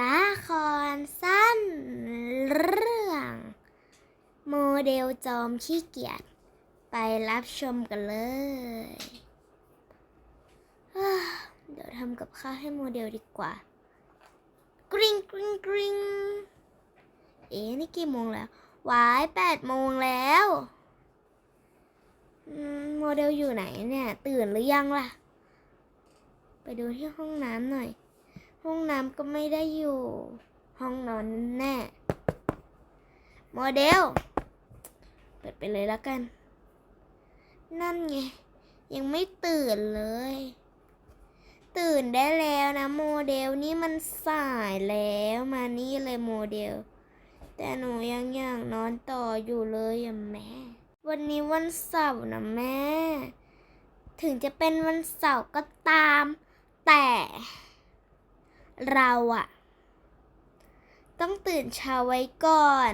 ละครสั้นเรื่อง โมเดลจอมขี้เกียจไปรับชมกันเลย เดี๋ยวทำกับข้าวให้โมเดลดีกว่า กริ๊งกริ๊งกริ๊งเอ๊นี่กี่โมงแล้ว วายแปดโมงแล้วโมเดลอยู่ไหนเนี่ย ตื่นหรือยังล่ะ ไปดูที่ห้องน้ำหน่อย ห้องน้ำก็ไม่ได้อยู่ ห้องนอนแน่ โมเดล เปิดไปเลยแล้วกัน นั่นไง ยังไม่ตื่นเลย ตื่นได้แล้วนะโมเดลนี่มันสายแล้วมานี่เลยโมเดล แต่หนูยังอยากนอนต่ออยู่เลยอะแม่ วันนี้วันเสาร์นะแม่ ถึงจะเป็นวันเสาร์ก็ตาม แต่ เราอะต้องตื่นเช้าไว้ก่อน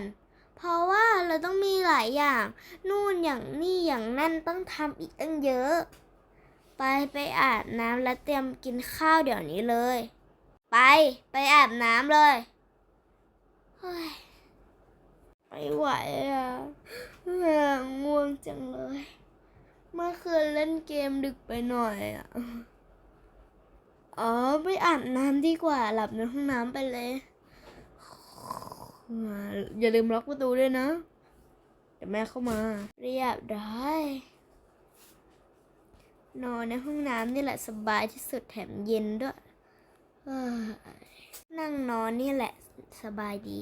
เพราะว่าเราต้องมีหลายอย่าง นู่นอย่างนี่อย่างนั่นต้องทำอีกตั้งเยอะ ไปไปอาบน้ำแล้วเตรียมกินข้าวเดี๋ยวนี้เลย ไปไปอาบน้ำเลยเฮ้ยไม่ไหวอะง่วงจังเลย เมื่อคืนเล่นเกมดึกไปหน่อยอะ อ๋อไปอาบน้ำดีกว่าหลับในห้องน้ำไปเลย อย่าลืมล็อกประตูด้วยนะ เดี๋ยวแม่เข้ามา เรียบร้อยนอนในห้องน้ำนี่แหละสบายที่สุดแถมเย็นด้วยนั่งนอนนี่แหละสบายดี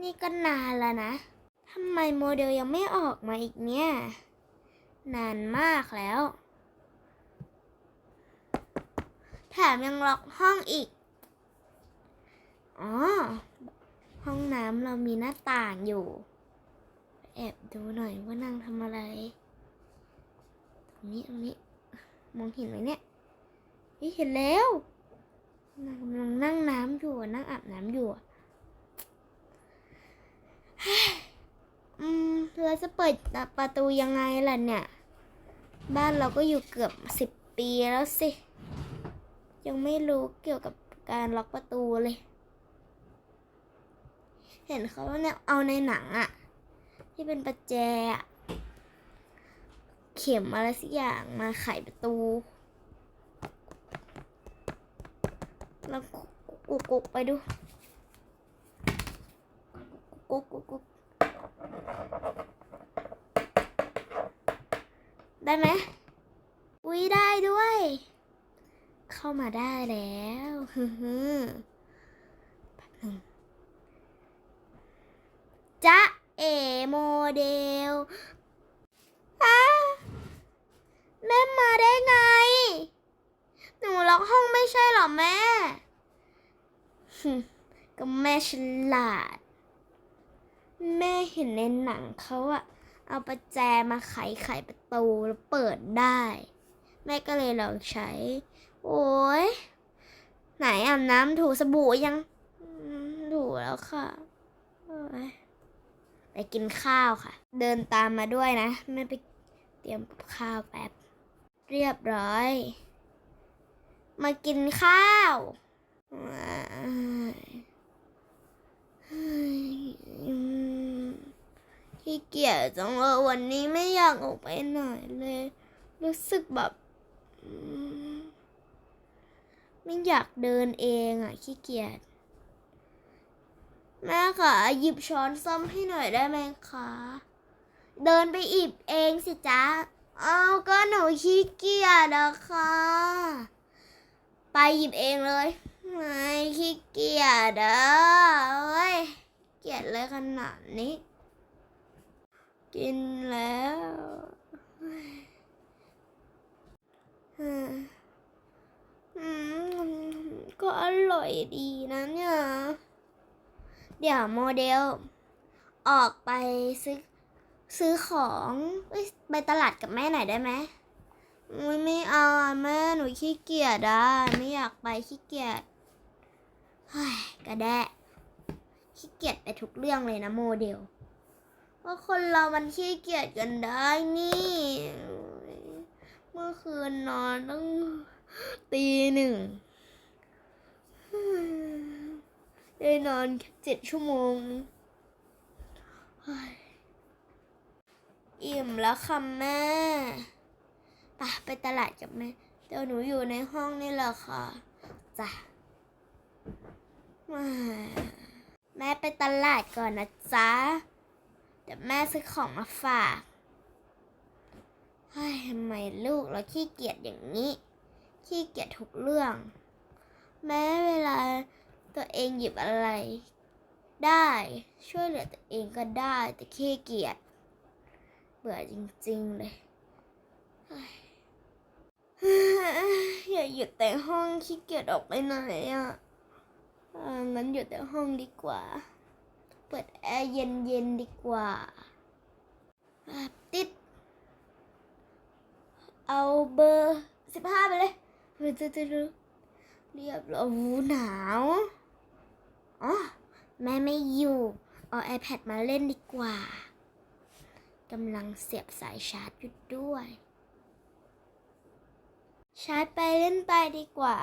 นี่ก็นานแล้วนะทำไมโมเดลยังไม่ออกมาอีกเนี่ย นานมากแล้ว แถมยังล็อกห้องอีก อ๋อ ห้องน้ำเรามีหน้าต่างอยู่ แอบดูหน่อยว่านั่งทำอะไร ตรงนี้ตรงนี้ มองเห็นไหมเนี่ยเฮ้ยเห็นแล้วนางกำลังนั่งน้ำอยู่ นั่งอาบน้ำอยู่เฮ้ยอืมเราจะเปิดประตูยังไงล่ะเนี่ย บ้านเราก็อยู่เกือบสิบปีแล้วสิ ยังไม่รู้เกี่ยวกับการล็อกประตูเลย เห็นเขาเนี่ยเอาในหนังอะที่เป็นประแจอะเข็มอะไรสักอย่างมาไขประตู แล้วกุกกุกไปดูกุกกุกกุกได้ไหมอุ้ยได้ด้วย เข้ามาได้แล้วฮึฮึแป๊บนึงจ๊ะเอโมเดลอ้าแม่มาได้ไง หนูล็อกห้องไม่ใช่หรอแม่ ก็แม่ฉลาด แม่เห็นในหนังเขาอะเอาประแจมาไขไขประตูแล้วเปิดได้ แม่ก็เลยลองใช้ โอ้ยไหนอาบน้ำถูสบู่ยังถูแล้วค่ะไปกินข้าวค่ะ เดินตามมาด้วยนะแม่ไปเตรียมข้าวแป๊บเรียบร้อย มากินข้าวขี้เกียจจังเลยวันนี้ไม่อยากออกไปไหนเลย รู้สึกแบบ ไม่อยากเดินเองอะขี้เกียจแม่ค่ะหยิบช้อนส้อมให้หน่อยได้ไหมคะเดินไปหยิบเองสิจ๊ะเอาก็หนูขี้เกียจอะคะ ไปหยิบเองเลยไม่ขี้เกียจอเอ้ยเกียจเลยขนาดนี้ กินแล้วอืมอืมก็ อยดีนะเนี่ย เดี๋ยวโมเดล ออกไปซื้อซื้อของไปตลาดกับแม่หน่อยได้ไหมอุ๊ยไม่เอาแม่หนูขี้เกียจอะไม่อยากไปขี้เกียจเฮ้ยกระแดะขี้เกียจไปทุกเรื่องเลยนะโมเดล ว่าคนเรามันขี้เกียจกันได้นี่ เมื่อคืนนอนตั้งตีหนึ่ง ได้นอนเจ็ดชั่วโมงอิ่มแล้วค่ะแม่ไปไปตลาดกับแม่เดี๋ยวหนูอยู่ในห้องนี่แหละค่ะจ้ะแม่ไปตลาดก่อนนะจ๊ะเดี๋ยวแม่ซื้อของมาฝากเฮ้ยทำไมลูกเราขี้เกียจอย่างนี้ ขี้เกียจทุกเรื่อง แม้เวลาตัวเองหยิบอะไร ได้ช่วยเหลือตัวเองก็ได้ แต่ขี้เกียจเบื่อจริงๆเลยอย่าอยู่แต่ห้องขี้เกียจออกไปไหนอะงั้นอยู่แต่ห้องดีกว่า เปิดแอร์เย็นๆดีกว่าติด เอาเบอร์สิบห้าไปเลยเพื่อจะรู้ เรียบร้อยโอ้โหหนาว อ๋อ แม่ไม่อยู่ เอา iPad มาเล่นดีกว่ากำลังเสียบสายชาร์จอยู่ด้วย ชาร์จไปเล่นไปดีกว่า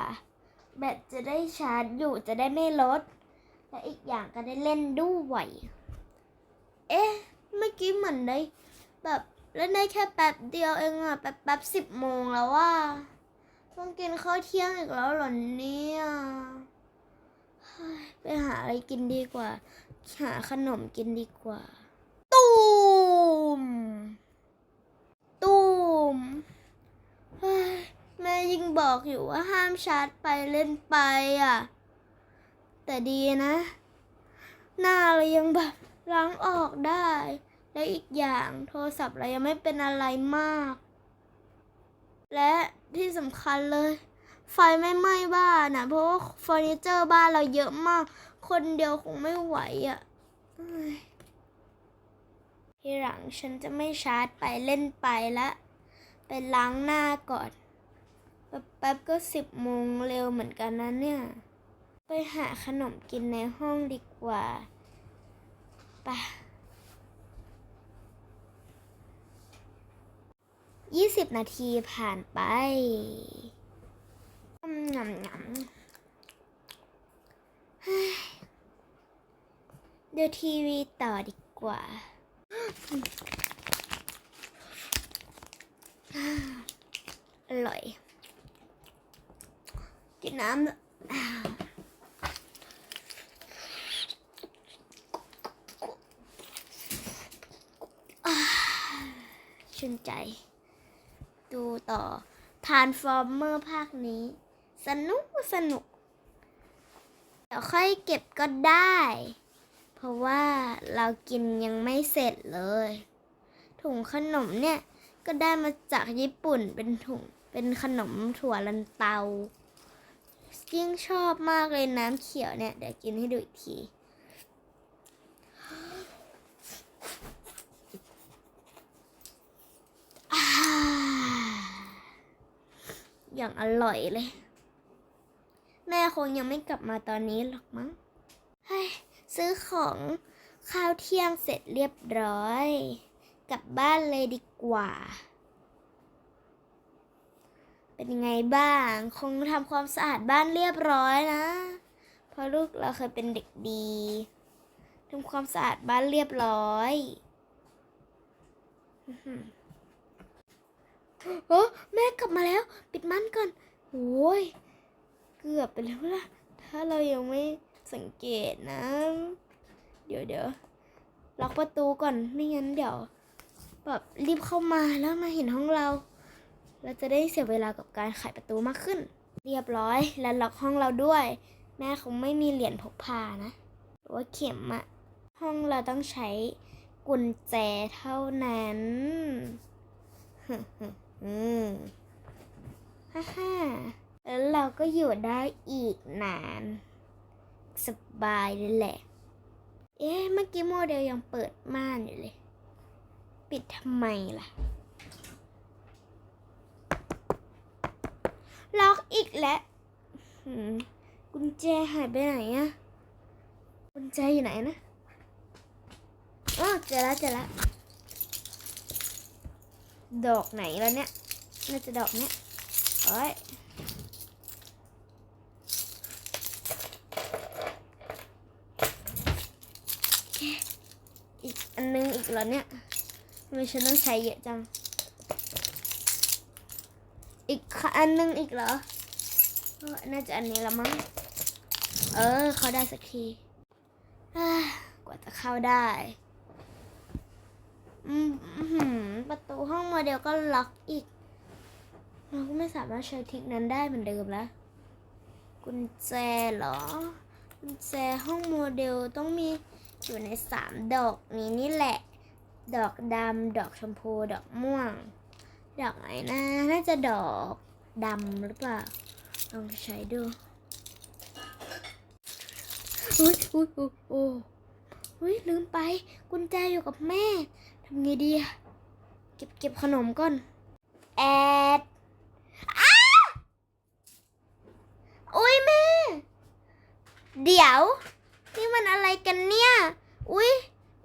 แบตจะได้ชาร์จอยู่จะได้ไม่ลด และอีกอย่างก็ได้เล่นด้วยเอ๊ะ เมื่อกี้เหมือนได้แบบเล่นได้แค่แป๊บเดียวเองอะแป๊บแป๊บสิบโมงแล้วว่า ต้องกินข้าวเที่ยงอีกแล้วหรอเนี่ยไปหาอะไรกินดีกว่า หาขนมกินดีกว่า ตูม ตูมเฮ้ยแม่ยิ่งบอกอยู่ว่าห้ามชาร์จไปเล่นไปอะ แต่ดีนะ หน้าเรายังแบบล้างออกได้ และอีกอย่างโทรศัพท์เรายังไม่เป็นอะไรมาก และ ที่สำคัญเลย ไฟไม่ไหม้บ้านนะเพราะว่าเฟอร์นิเจอร์บ้านเราเยอะมาก คนเดียวคงไม่ไหวอะ่ะทีหลังฉันจะไม่ชาร์จไปเล่นไปละไปล้างหน้าก่อน แป๊บๆก็สิบโมงเร็วเหมือนกันนะเนี่ย ไปหาขนมกินในห้องดีกว่าไป ยี่สิบนาทีผ่านไปงำงำเฮ้ยดูทีวีต่อดีกว่า อร่อยกินน้ำชื่นใจ ดูต่อ Transformer ภาคนี้ สนุกสนุก เดี๋ยวค่อยเก็บก็ได้ เพราะว่าเรากินยังไม่เสร็จเลย ถุงขนมเนี่ย ก็ได้มาจากญี่ปุ่นเป็นถุงเป็นขนมถั่วลันเตายิ่งชอบมากเลยน้ำเขียวเนี่ย เดี๋ยวกินให้ดูอีกที อย่างอร่อยเลย แม่คงยังไม่กลับมาตอนนี้หรอกมั้งซื้อของข้าวเที่ยงเสร็จเรียบร้อย กลับบ้านเลยดีกว่า เป็นยังไงบ้าง คงทำความสะอาดบ้านเรียบร้อยนะ เพราะลูกเราเคยเป็นเด็กดีทำความสะอาดบ้านเรียบร้อย โอ้แม่กลับมาแล้ว ปิดม่านก่อนโอ้ยเกือบไปแล้วล่ะ ถ้าเรายังไม่สังเกตนะ เดี๋ยวเดี๋ยวล็อกประตูก่อนไม่งั้นเดี๋ยวแบบรีบเข้ามาแล้วมาเห็นห้องเรา เราจะได้เสียเวลากับการไขประตูมากขึ้น เรียบร้อยแล้วล็อกห้องเราด้วย แม่คงไม่มีเหรียญพกพานะหรือว่าเข็มอะห้องเราต้องใช้กุญแจเท่านั้น อืมฮ่าฮ่าแล้วเราก็อยู่ได้อีกนาน สบายเลยแหละ เอ๊ะ เมื่อกี้โมเดลยังเปิดม่านอยู่เลย ปิดทำไมล่ะ ล็อกอีกแล้วกุญแจหายไปไหนอะกุญแจอยู่ไหนนะอ๋อเจอแล้วเจอแล้ว ดอกไหนแล้วเนี่ย น่าจะดอกเนี้ยโอ้ยอีกอันนึงอีกแล้วเนี่ยทำไมฉันต้องใช้เยอะจัง อีกอันนึงอีกเหรอ น่าจะอันนี้ละมั้ง เออ เขาได้สักทีกว่าจะเข้าได้ อืม ประตูห้องโมเดลก็ล็อกอีก เราก็ไม่สามารถใช้ทริกนั้นได้เหมือนเดิมแล้ว กุญแจเหรอ กุญแจห้องโมเดลต้องมีอยู่ในสามดอกนี้นี่แหละ ดอกดำดอกชมพู ดอกม่วง ดอกไหนนะ น่าจะดอกดำหรือเปล่า ลองใช้ดูอุ้ยอุ้ยอุ้ยโอ้อุ้ยลืมไป กุญแจอยู่กับแม่ทำไงดีอะ ก็บเก็บขนมก่อนแอดอ้าอุ้ยแม่ เดี๋ยว นี่มันอะไรกันเนี่ย อุ้ย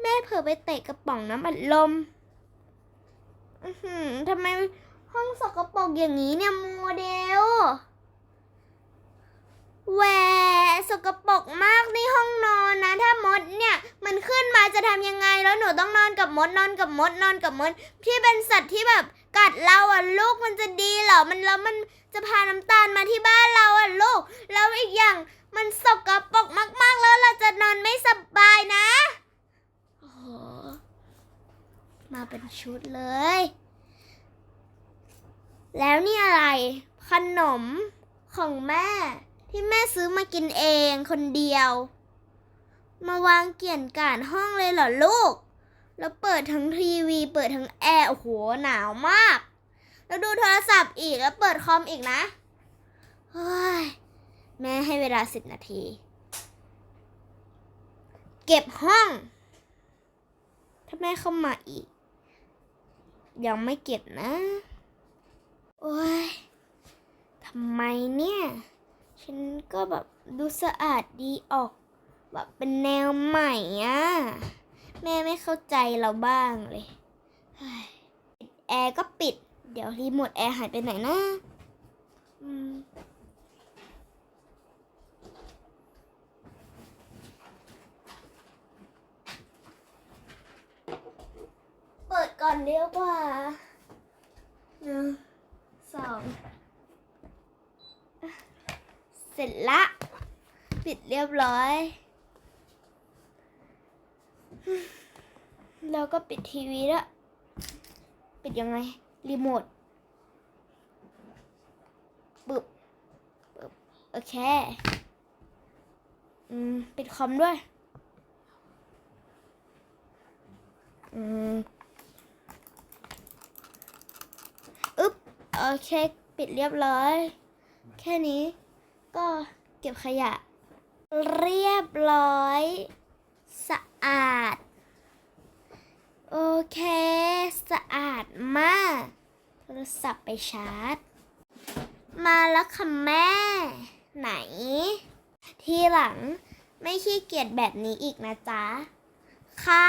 แม่เผลอไปเตะกระป๋องน้ำอัดลมอือทำไมห้องสกปรกอย่างนี้เนี่ยโมเดล แหวสกปรกมากในห้องนอนนะ ถ้ามดเนี่ย มันขึ้นมาจะทำยังไงแล้วหนูต้องนอนกับมดนอนกับมดนอนกับมดที่เป็นสัตว์ที่แบบกัดเราอะลูกมันจะดีเหรอมันแล้วมันจะพาน้ำตาลมาที่บ้านเราอะลูก แล้วอีกอย่างมันสกปรกมาก ๆ แล้วเราจะนอนไม่สบายนะโอ้โหมาเป็นชุดเลย แล้วนี่อะไร ขนมของแม่ ที่แม่ซื้อมากินเองคนเดียว มาวางเกี่ยนกานห้องเลยเหรอลูก แล้วเปิดทั้งทีวี เปิดทั้งแอร์ โอ้โห หนาวมาก แล้วดูโทรศัพท์อีก แล้วเปิดคอมอีกนะ เฮ้ย แม่ให้เวลาสิบนาที เก็บห้อง ถ้าแม่เข้ามาอีก ยังไม่เก็บนะ โอ้ยทำไมเนี่ย ฉันก็แบบดูสะอาดดีออก แบบเป็นแนวใหม่อะแม่ไม่เข้าใจเราบ้างเลยปิดแอร์ก็ปิด เดี๋ยวรีโมทแอร์หายไปไหนนะเปิดก่อนเดียวกว่าหนึ่งสอง เส ร็จละ ปิดเรียบร้อยแล้วก็ปิดทีวีแล้วปิดยังไง รีโมทปึ๊บปึ๊บโอเค อืม ปิดคอมด้วย อืมอึ๊บ โอเค ปิดเรียบร้อย แค่นี้ ก็เก็บขยะ เรียบร้อย สะอาด โอเค สะอาดมาก โทรศัพท์ไปชาร์จ มาแล้วค่ะแม่ ไหน ทีหลังไม่ขี้เกียจแบบนี้อีกนะจ๊ะ ค่ะ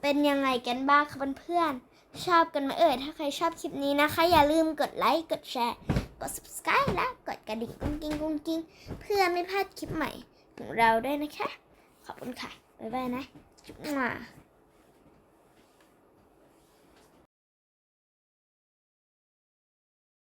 เป็นยังไงกันบ้างคะเพื่อนๆชอบกันไหมเอ่ย ถ้าใครชอบคลิปนี้นะคะ อย่าลืมกดไลค์ กดแชร์ กด subscribe และกดกระดิ่งกุ้งกิ้งกุ้งกิ้งเพื่อไม่พลาดคลิปใหม่ของเราด้วยนะคะ ขอบคุณค่ะ บ๊ายบายนะจุ๊บมา